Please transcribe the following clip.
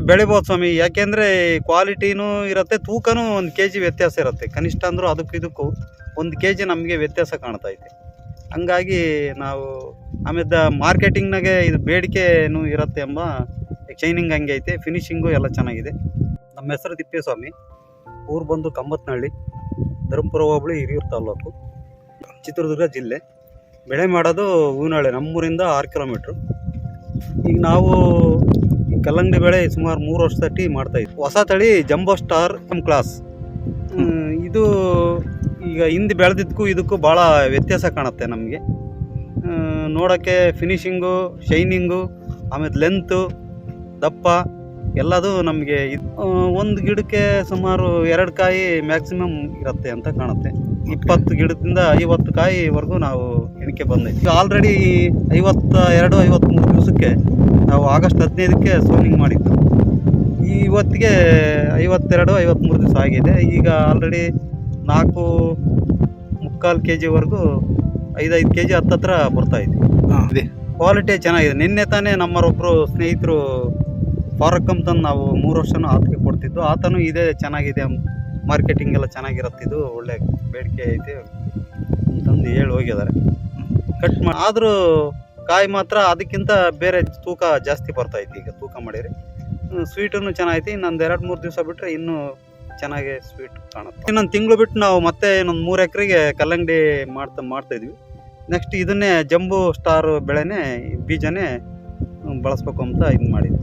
ಬೆಳಿಬೋದು ಸ್ವಾಮಿ. ಯಾಕೆಂದ್ರೆ ಕ್ವಾಲಿಟಿನೂ ಇರುತ್ತೆ, ತೂಕನೂ ಒಂದು ಕೆ ಜಿ ವ್ಯತ್ಯಾಸ ಇರುತ್ತೆ. ಕನಿಷ್ಠ ಅಂದ್ರೂ ಅದಕ್ಕೂ ಇದಕ್ಕೂ ಒಂದು ಕೆ ಜಿ ನಮಗೆ ವ್ಯತ್ಯಾಸ ಕಾಣ್ತಾ ಇದೆ. ಹಂಗಾಗಿ ನಾವು ಆಮೇಲೆ ಮಾರ್ಕೆಟಿಂಗ್ನಾಗೆ ಇದು ಬೇಡಿಕೆನೂ ಇರುತ್ತೆ ಎಂಬ ಶೈನಿಂಗ್ ಹಂಗೆ ಐತೆ. ಫಿನಿಶಿಂಗು ಎಲ್ಲ ಚೆನ್ನಾಗಿದೆ. ನಮ್ಮ ಹೆಸರು ತಿಪ್ಪೇಸ್ವಾಮಿ ಊರು ಬಂದು ಕಂಬತ್ನಹಳ್ಳಿ, ಧರ್ಮಪುರ ಹೋಬಳಿ ಹಿರಿಯೂರು ತಾಲೂಕು. ಚಿತ್ರದುರ್ಗ ಜಿಲ್ಲೆ. ಬೆಳೆ ಮಾಡೋದು ಹೂವಿನಹಳ್ಳಿ ನಮ್ಮೂರಿಂದ ಆರು ಕಿಲೋಮೀಟ್ರು ಈಗ ನಾವು ಕಲ್ಲಂಗಡಿ ಬೆಳೆ ಸುಮಾರು ಮೂರು ವರ್ಷ ಟೀ ಮಾಡ್ತಾ ಇದ್ವಿ. ಹೊಸ ತಳಿ ಜಂಬೋ ಸ್ಟಾರ್ ಎಂ ಕ್ಲಾಸ್. ಇದು ಈಗ ಹಿಂದೆ ಬೆಳೆದಿದ್ದಕ್ಕೂ ಇದಕ್ಕೂ ಭಾಳ ವ್ಯತ್ಯಾಸ ಕಾಣುತ್ತೆ ನಮಗೆ. ನೋಡೋಕ್ಕೆ ಫಿನಿಶಿಂಗು ಶೈನಿಂಗು ಆಮೇಲೆ ಲೆಂತು ದಪ್ಪ ಎಲ್ಲದು ನಮಗೆ ಒಂದು ಗಿಡಕ್ಕೆ ಸುಮಾರು ಎರಡು ಕಾಯಿ ಮ್ಯಾಕ್ಸಿಮಮ್ ಇರುತ್ತೆ ಅಂತ ಕಾಣುತ್ತೆ. ಇಪ್ಪತ್ತು ಗಿಡದಿಂದ ಐವತ್ತು ಕಾಯಿವರೆಗೂ ನಾವು ಎಣಿಕೆ ಬಂದೈತಿ ಆಲ್ರೆಡಿ ಐವತ್ತ ಎರಡು ಐವತ್ತ್ಮೂರು ದಿವಸಕ್ಕೆ ನಾವು ಆಗಸ್ಟ್ ಹದಿನೈದಕ್ಕೆ ಸೋನಿಂಗ್ ಮಾಡಿದ್ದು. ಈ ಇವತ್ತಿಗೆ ಐವತ್ತೆರಡು ಐವತ್ತ್ಮೂರು ದಿವಸ ಆಗಿದೆ. ಈಗ ಆಲ್ರೆಡಿ ನಾಲ್ಕು ಮುಕ್ಕಾಲು ಕೆ ಜಿವರೆಗೂ ಐದೈದು ಕೆ ಜಿ ಹತ್ತತ್ರ ಬರ್ತಾ ಇದೆ. ಇದೆ. ಕ್ವಾಲಿಟಿ ಚೆನ್ನಾಗಿದೆ. ನಿನ್ನೆ ತಾನೇ ನಮ್ಮರೊಬ್ಬರು ಸ್ನೇಹಿತರು ಫಾರಕ್ಕಮ್ ತಂದು ನಾವು ಮೂರು ವರ್ಷನೂ ಆತಕ್ಕೆ ಕೊಡ್ತಿದ್ದು. ಆತನು ಇದೇ ಚೆನ್ನಾಗಿದೆ. ಮಾರ್ಕೆಟಿಂಗ್ ಎಲ್ಲ ಚೆನ್ನಾಗಿರತ್ತಿದ್ದು ಒಳ್ಳೆ ಬೇಡಿಕೆ ಐತೆ. ಅಂತಂದು ಹೇಳಿ ಹೋಗಿದ್ದಾರೆ. ಕಟ್ ಮಾಡಿ ಆದರೂ ಕಾಯಿ ಮಾತ್ರ ಅದಕ್ಕಿಂತ ಬೇರೆ ತೂಕ ಜಾಸ್ತಿ ಬರ್ತೈತಿ ಈಗ ತೂಕ ಮಾಡಿರಿ ಸ್ವೀಟನ್ನು ಚೆನ್ನಾಗೈತಿ, ಇನ್ನೊಂದು ಎರಡು ಮೂರು ದಿವಸ ಬಿಟ್ಟರೆ ಇನ್ನೂ ಚೆನ್ನಾಗಿ ಸ್ವೀಟ್ ಕಾಣುತ್ತೆ. ಇನ್ನೊಂದು ತಿಂಗಳು ಬಿಟ್ಟು ನಾವು ಮತ್ತೆ ಇನ್ನೊಂದು ಮೂರು ಎಕರೆಗೆ ಕಲ್ಲಂಗಡಿ ಮಾಡ್ತಾ ಮಾಡ್ತಾಯಿದ್ವಿ ನೆಕ್ಸ್ಟ್ ಇದನ್ನೇ ಜಂಬೂ ಸ್ಟಾರ್ ಬೆಳೆನೇ, ಬೀಜನೇ ಬಳಸ್ಬೇಕು ಅಂತ ಇದು ಮಾಡಿದ್ವಿ.